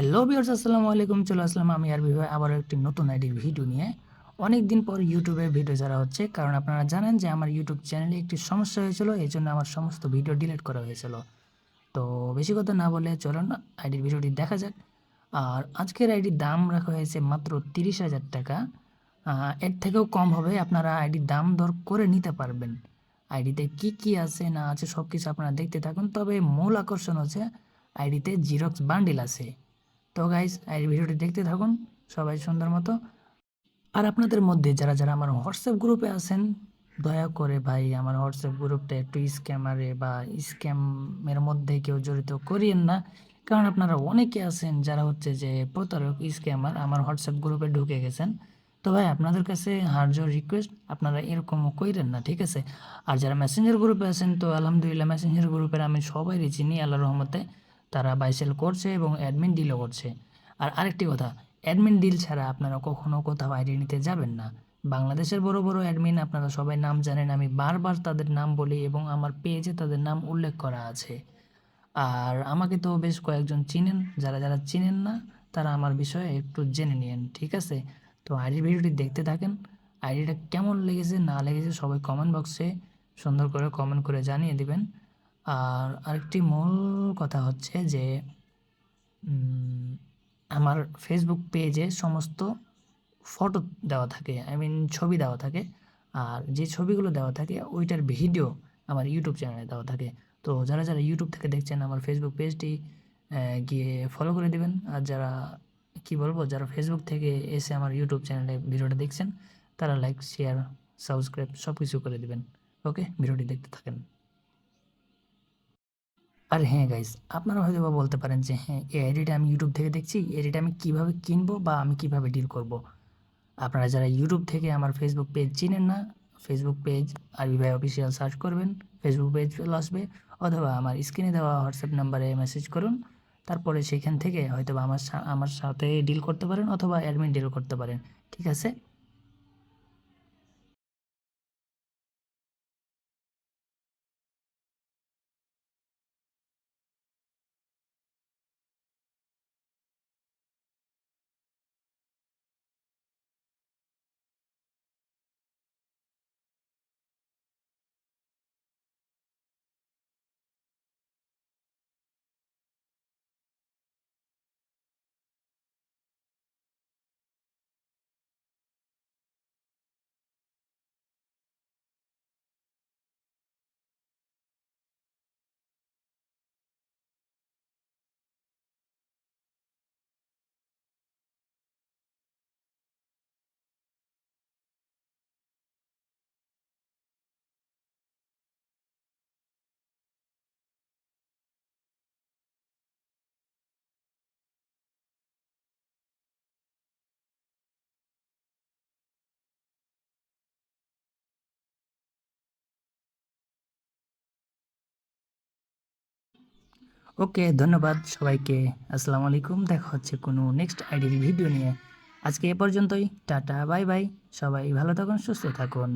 Hello বিয়ার্স আসসালামু আলাইকুম, চলে আসলাম আমি আর ভাই আবার একটি নতুন আইডির ভিডিও নিয়ে। অনেক দিন পর ইউটিউবে ভিডিও ছাড়া হচ্ছে, কারণ আপনারা জানেন যে আমার ইউটিউব চ্যানেলে একটি সমস্যা হয়েছিল, এই জন্য আমার সমস্ত ভিডিও ডিলিট করা হয়েছিল। তো বেশি কথা না বলে চলুন আইডির ভিডিওটি দেখা যাক। আর আজকের আইডির দাম রাখা হয়েছে মাত্র তিরিশ হাজার টাকা। এর থেকেও কম হবে, আপনারা আইডির দাম দর করে নিতে পারবেন। আইডিতে কি কি আছে, না আছে সব কিছু আপনারা দেখতে থাকুন। তবে মূল আকর্ষণ হচ্ছে আইডিতে জিরক্স বান্ডিল আছে। তো গাইজ এই ভিডিওটি দেখতে থাকুন, সবাই সুন্দর মতো। আর আপনাদের মধ্যে যারা যারা আমার হোয়াটসঅ্যাপ গ্রুপে আছেন, দয়া করে ভাই আমার হোয়াটসঅ্যাপ গ্রুপটা একটু স্ক্যামারে বা স্ক্যামের মধ্যে কেউ জড়িত করিয়েন না। কারণ আপনারা অনেকে আছেন যারা হচ্ছে যে প্রতারক স্ক্যামার আমার হোয়াটসঅ্যাপ গ্রুপে ঢুকে গেছেন। তো ভাই, আপনাদের কাছে হার্জোর রিকোয়েস্ট আপনারা এরকমও কইরেন না, ঠিক আছে? আর যারা মেসেঞ্জার গ্রুপে আছেন, তো আলহামদুলিল্লাহ মেসেঞ্জার গ্রুপের আমি সবাইই চিনি আল্লাহ রহমতে। তারা বাইসেল করছে এবং অ্যাডমিন ডিলও করছে। আর আরেকটি কথা অ্যাডমিন ডিল ছাড়া আপনারা কখনো কোথাও আইডি নিতে যাবেন না। বাংলাদেশের বড় বড় অ্যাডমিন আপনারা সবাই নাম জানেন, আমি বারবার তাদের নাম বলি এবং আমার পেজে তাদের নাম উল্লেখ করা আছে। আর আমাকে তো বেশ কয়েকজন চিনেন, যারা যারা চিনেন না, তারা আমার বিষয়ে একটু জেনে নিন ঠিক আছে? তো আইডির ভিডিওটি দেখতে থাকেন আইডিটা কেমন লেগেছে, না লেগেছে সবাই কমেন্ট বক্সে সুন্দর করে কমেন্ট করে জানিয়ে দিবেন। আর আরেকটি মূল কথা হচ্ছে যে আমার ফেসবুক পেজে সমস্ত ফটো দেওয়া থাকে আই মিন ছবি দেওয়া থাকে, আর যে ছবিগুলো দেওয়া থাকে, ওইটার ভিডিও আমার ইউটিউব চ্যানেলে দেওয়া থাকে। তো যারা যারা ইউটিউব থেকে দেখছেন, আমার ফেসবুক পেজটি গিয়ে ফলো করে দিবেন। আর যারা, কি বলব, যারা ফেসবুক থেকে এসে আমার ইউটিউব চ্যানেলে ভিডিওটা দেখছেন, তারা লাইক শেয়ার সাবস্ক্রাইব সব কিছু করে দেবেন। ওকে ভিডিওটি দেখতে থাকেন। আর হ্যাঁ গাইস আপনারা হয়তো বা বলতে পারেন যে হ্যাঁ এই আইডিটা আমি ইউটিউব থেকে দেখছি, এই আইডিটা আমি কীভাবে কিনবো বা আমি কীভাবে ডিল করব। আপনারা যারা ইউটিউব থেকে আমার ফেসবুক পেজ চিনেন না ফেসবুক পেজ আরবি ভাই অফিসিয়াল সার্চ করবেন ফেসবুক পেজ আসবে, অথবা আমার স্ক্রিনে দেওয়া হোয়াটসঅ্যাপ নাম্বারে মেসেজ করুন, তারপরে সেখান থেকে হয়তো আমার আমার সাথে ডিল করতে পারেন, অথবা অ্যাডমিন ডিল করতে পারেন, ঠিক আছে ওকে, ধন্যবাদ সবাইকে। আসসালামু আলাইকুম, দেখা হচ্ছে কোনো নেক্সট আইডির ভিডিও নিয়ে। আজকে এ পর্যন্তই, টাটা, বাই বাই। সবাই ভালো থাকুন, সুস্থ থাকুন।